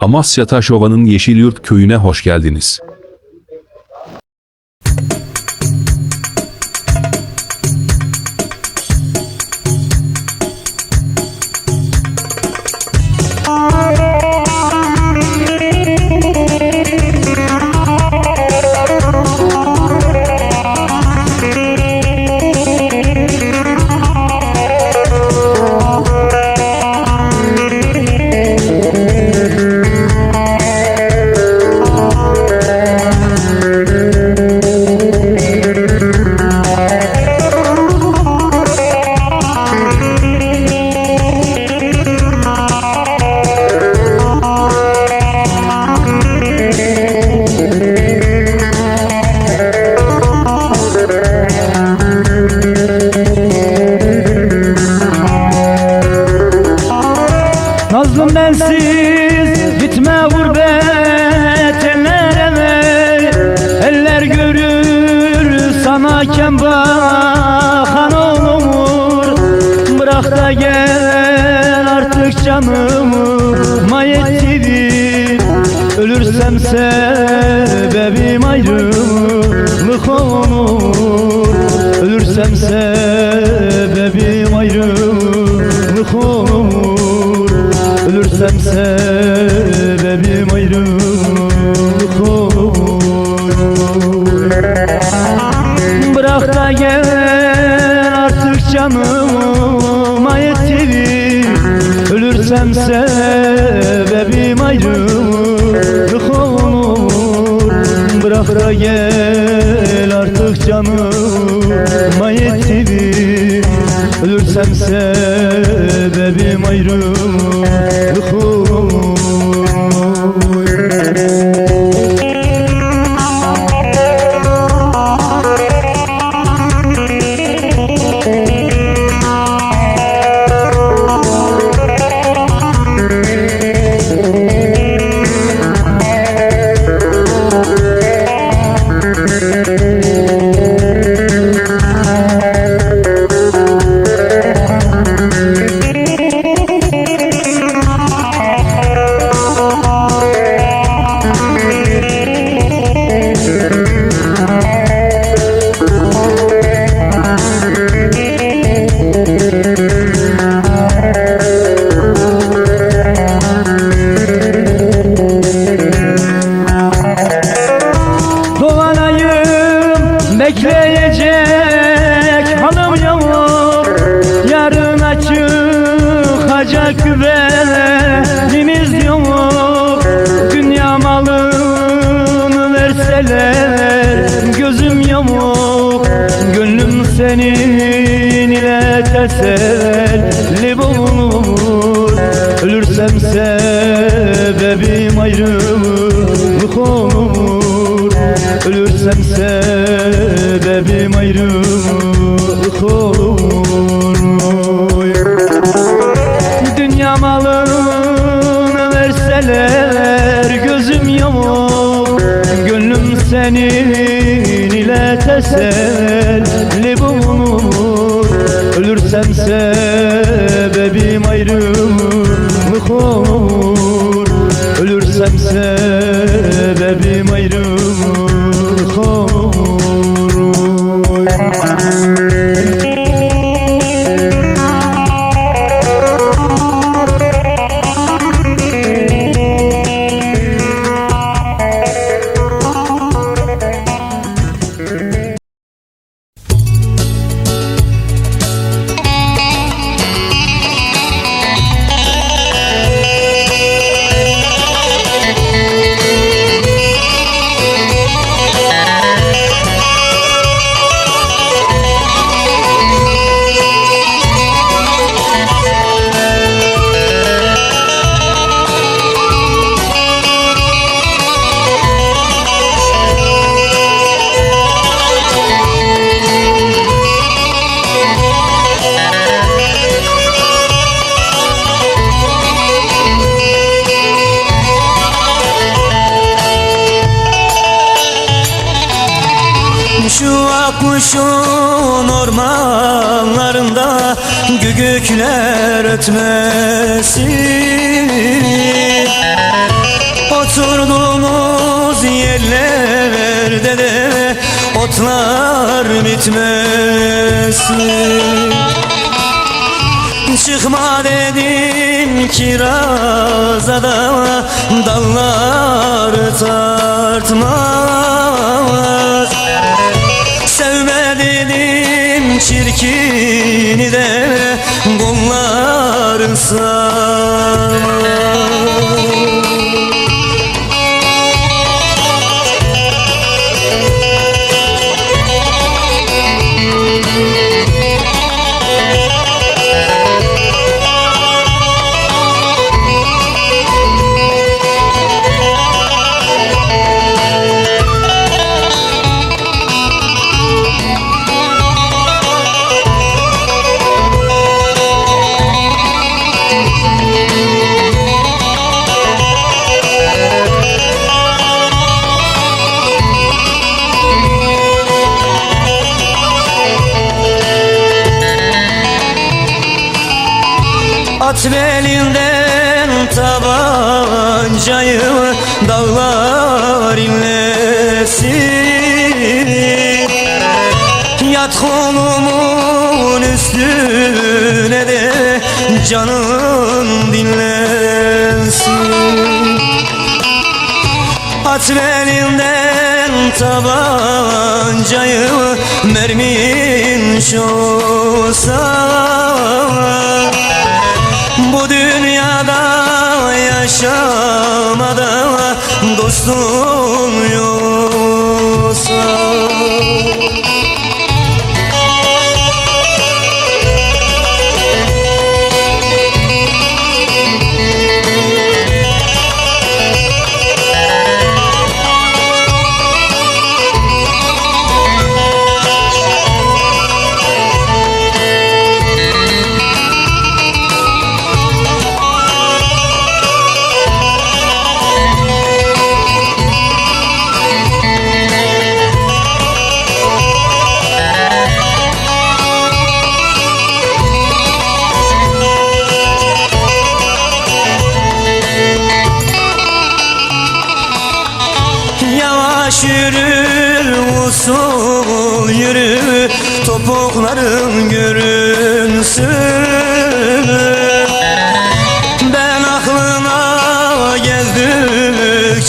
Amasya Taşova'nın Yeşilyurt köyüne hoş geldiniz. Gel artık canımı mayettidir Ölürsem sebebim ayrılık olur Ölürsem sebebim ayrılık olur Ölürsem sebebim ayrılık olur Bırak da gel artık canıma Ölürsem sebebim ayrılık olur Bırak da gel artık canıma Ölürsem sebebim ayrılık olur Ölürsem sebebim ayrılık olur Dünya malını verseler gözüm yok Gönlüm senin ile teselli bulunur. Ölürsem sebebim Şu akmışın ormanlarında Gügükler ötmesin Oturduğumuz yerlerde de otlar bitmesin Çıkma dedim kiraza da dallar tartmaz çirkini de bunlar At belinden tabancayı mermin şolsa Bu dünyada yaşamada dostun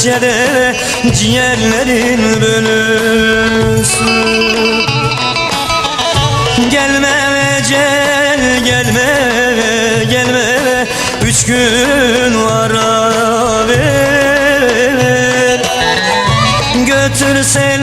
de Ciğerlerin bölünsün. Gelme ecel gelme gelme Üç gün ara ver Götür selamlarımı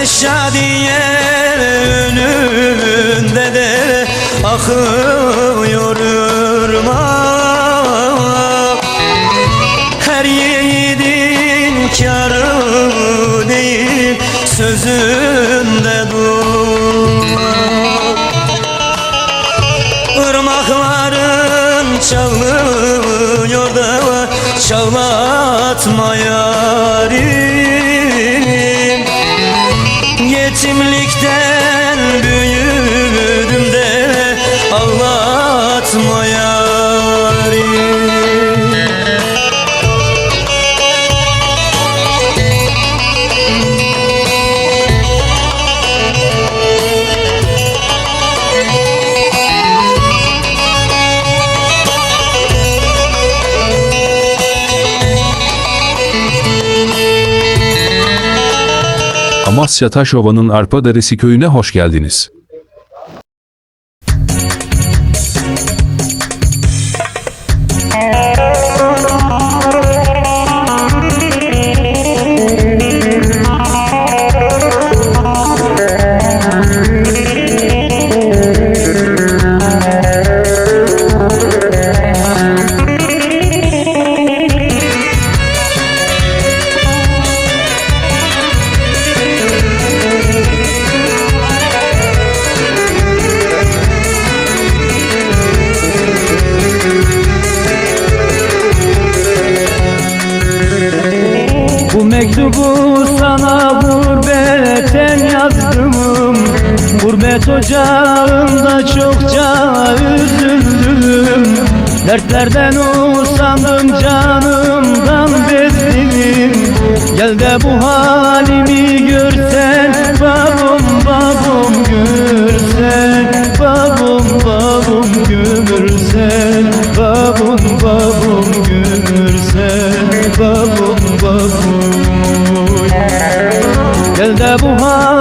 Reşadiye önünde de akıyor ırmak Amasya Taşova'nın Arpaderesi köyüne hoş geldiniz. mektubu sana gurbetten yazdım. Gurbet ocağında çokça üzüldüm. Dertlerden usandım canımdan bezdim. Gel de bu halimi görsen babam babam görsen Babam babam görsen Babam babam görsen Babam দেবহা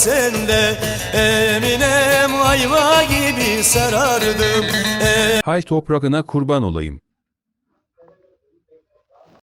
sende Eminem ayva gibi sarardım Hay toprağına kurban olayım.